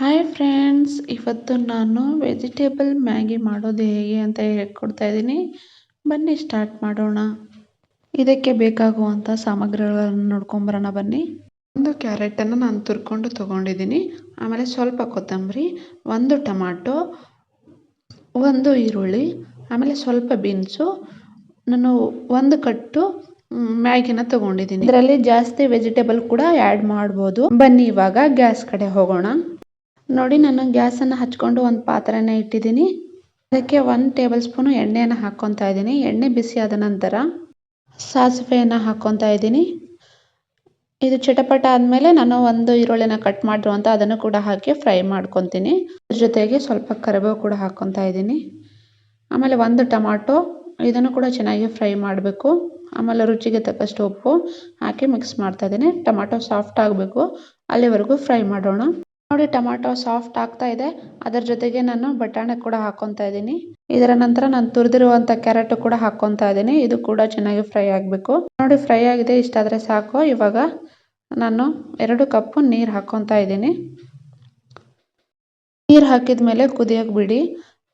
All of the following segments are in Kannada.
ಹಾಯ್ ಫ್ರೆಂಡ್ಸ್ ಇವತ್ತು ನಾನು ವೆಜಿಟೇಬಲ್ ಮ್ಯಾಗಿ ಮಾಡೋದು ಹೇಗೆ ಅಂತ ಹೇಳ್ಕೊಡ್ತಾ ಇದ್ದೀನಿ. ಬನ್ನಿ ಸ್ಟಾರ್ಟ್ ಮಾಡೋಣ. ಇದಕ್ಕೆ ಬೇಕಾಗುವಂಥ ಸಾಮಗ್ರಿಗಳನ್ನು ನೋಡ್ಕೊಂಬರೋಣ ಬನ್ನಿ. ಒಂದು ಕ್ಯಾರೆಟನ್ನು ನಾನು ತುರ್ಕೊಂಡು ತೊಗೊಂಡಿದ್ದೀನಿ. ಆಮೇಲೆ ಸ್ವಲ್ಪ ಕೊತ್ತಂಬರಿ, ಒಂದು ಟೊಮಾಟೊ, ಒಂದು ಈರುಳ್ಳಿ, ಆಮೇಲೆ ಸ್ವಲ್ಪ ಬೀನ್ಸು, ನಾನು ಒಂದು ಕಟ್ಟು ಮ್ಯಾಗಿನ ತಗೊಂಡಿದ್ದೀನಿ. ಇದರಲ್ಲಿ ಜಾಸ್ತಿ ವೆಜಿಟೇಬಲ್ ಕೂಡ ಆ್ಯಡ್ ಮಾಡ್ಬೋದು. ಬನ್ನಿ ಇವಾಗ ಗ್ಯಾಸ್ ಕಡೆ ಹೋಗೋಣ. ನೋಡಿ ನಾನು ಗ್ಯಾಸನ್ನು ಹಚ್ಕೊಂಡು ಒಂದು ಪಾತ್ರೆನ ಇಟ್ಟಿದ್ದೀನಿ. ಅದಕ್ಕೆ ಒಂದು ಟೇಬಲ್ ಸ್ಪೂನು ಎಣ್ಣೆಯನ್ನು ಹಾಕ್ಕೊತಾ ಇದ್ದೀನಿ. ಎಣ್ಣೆ ಬಿಸಿ ಆದ ನಂತರ ಸಾಸಿವೆಯನ್ನು ಹಾಕ್ಕೊತಾ ಇದ್ದೀನಿ. ಇದು ಚಟಪಟ ಆದಮೇಲೆ ನಾನು ಒಂದು ಈರುಳ್ಳಿನ ಕಟ್ ಮಾಡಿರುವಂಥ ಅದನ್ನು ಕೂಡ ಹಾಕಿ ಫ್ರೈ ಮಾಡ್ಕೊತೀನಿ. ಅದ್ರ ಜೊತೆಗೆ ಸ್ವಲ್ಪ ಕರಿಬೇವು ಕೂಡ ಹಾಕ್ಕೊತಾ ಇದ್ದೀನಿ. ಆಮೇಲೆ ಒಂದು ಟೊಮಾಟೊ, ಇದನ್ನು ಕೂಡ ಚೆನ್ನಾಗಿ ಫ್ರೈ ಮಾಡಬೇಕು. ಆಮೇಲೆ ರುಚಿಗೆ ತಕ್ಕಷ್ಟು ಉಪ್ಪು ಹಾಕಿ ಮಿಕ್ಸ್ ಮಾಡ್ತಾ ಇದ್ದೀನಿ. ಟೊಮಾಟೊ ಸಾಫ್ಟ್ ಆಗಬೇಕು. ಅಲ್ಲಿವರೆಗೂ ಫ್ರೈ ಮಾಡೋಣ. ನೋಡಿ ಟೊಮಾಟೊ ಸಾಫ್ಟ್ ಆಗ್ತಾ ಇದೆ. ಅದರ ಜೊತೆಗೆ ನಾನು ಬಟಾಣಿ ಕೂಡ ಹಾಕೊಂತ ಇದ್ದೀನಿ. ಇದರ ನಂತರ ನಾನು ತುರಿದಿರುವಂತಹ ಕ್ಯಾರೆಟ್ ಕೂಡ ಹಾಕೊಂತ ಇದ್ದೀನಿ. ಇದು ಕೂಡ ಚೆನ್ನಾಗಿ ಫ್ರೈ ಆಗಬೇಕು. ನೋಡಿ ಫ್ರೈ ಆಗಿದೆ. ಇಷ್ಟಾದರೆ ಸಾಕು. ಇವಾಗ ನಾನು ಎರಡು ಕಪ್ಪು ನೀರು ಹಾಕೊಂತ ಇದ್ದೀನಿ. ನೀರು ಹಾಕಿದ ಮೇಲೆ ಕುದಿಯೋಕೆ ಬಿಡಿ.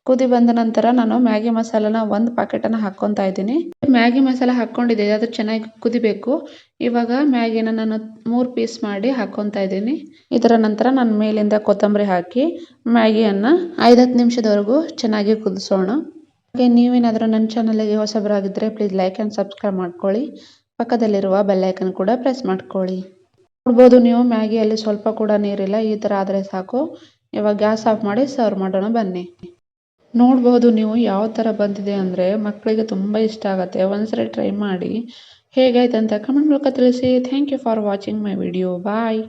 ಕುದಿ ಬಂದ ನಂತರ ನಾನು ಮ್ಯಾಗಿ ಮಸಾಲನ ಒಂದು ಪ್ಯಾಕೆಟ್ ಅನ್ನ ಹಾಕೊಂತ ಇದ್ದೀನಿ. ಮ್ಯಾಗಿ ಮಸಾಲ ಹಾಕೊಂಡಿದೆ ಅದು ಚೆನ್ನಾಗಿ ಕುದಿಬೇಕು. ಇವಾಗ ಮ್ಯಾಗಿನ ನಾನು ಮೂರು ಪೀಸ್ ಮಾಡಿ ಹಾಕ್ಕೊತಾ ಇದ್ದೀನಿ. ಇದರ ನಂತರ ನಾನು ಮೇಲಿಂದ ಕೊತ್ತಂಬರಿ ಹಾಕಿ ಮ್ಯಾಗಿಯನ್ನ ಐದತ್ತು ನಿಮಿಷದವರೆಗೂ ಚೆನ್ನಾಗಿ ಕುದಿಸೋಣ. ಹಾಗೆ ನೀವೇನಾದರೂ ನನ್ನ ಚಾನಲ್ಗೆ ಹೊಸಬರಾಗಿದ್ದರೆ ಪ್ಲೀಸ್ ಲೈಕ್ ಆ್ಯಂಡ್ ಸಬ್ಸ್ಕ್ರೈಬ್ ಮಾಡ್ಕೊಳ್ಳಿ. ಪಕ್ಕದಲ್ಲಿರುವ ಬೆಲ್ಲೈಕನ್ ಕೂಡ ಪ್ರೆಸ್ ಮಾಡ್ಕೊಳ್ಳಿ. ನೋಡ್ಬೋದು ನೀವು ಮ್ಯಾಗಿಯಲ್ಲಿ ಸ್ವಲ್ಪ ಕೂಡ ನೀರಿಲ್ಲ, ಈ ಥರ ಆದರೆ ಸಾಕು. ಇವಾಗ ಗ್ಯಾಸ್ ಆಫ್ ಮಾಡಿ ಸರ್ವ್ ಮಾಡೋಣ ಬನ್ನಿ. ನೋಡ್ಬೋದು ನೀವು ಯಾವ ಥರ ಬಂದಿದೆ ಅಂದರೆ ಮಕ್ಕಳಿಗೆ ತುಂಬ ಇಷ್ಟ ಆಗುತ್ತೆ. ಒಂದ್ಸರಿ ಟ್ರೈ ಮಾಡಿ ಹೇಗಾಯ್ತು ಅಂತ ಕಮೆಂಟ್ ಮೂಲಕ ತಿಳಿಸಿ. Thank you for watching my video bye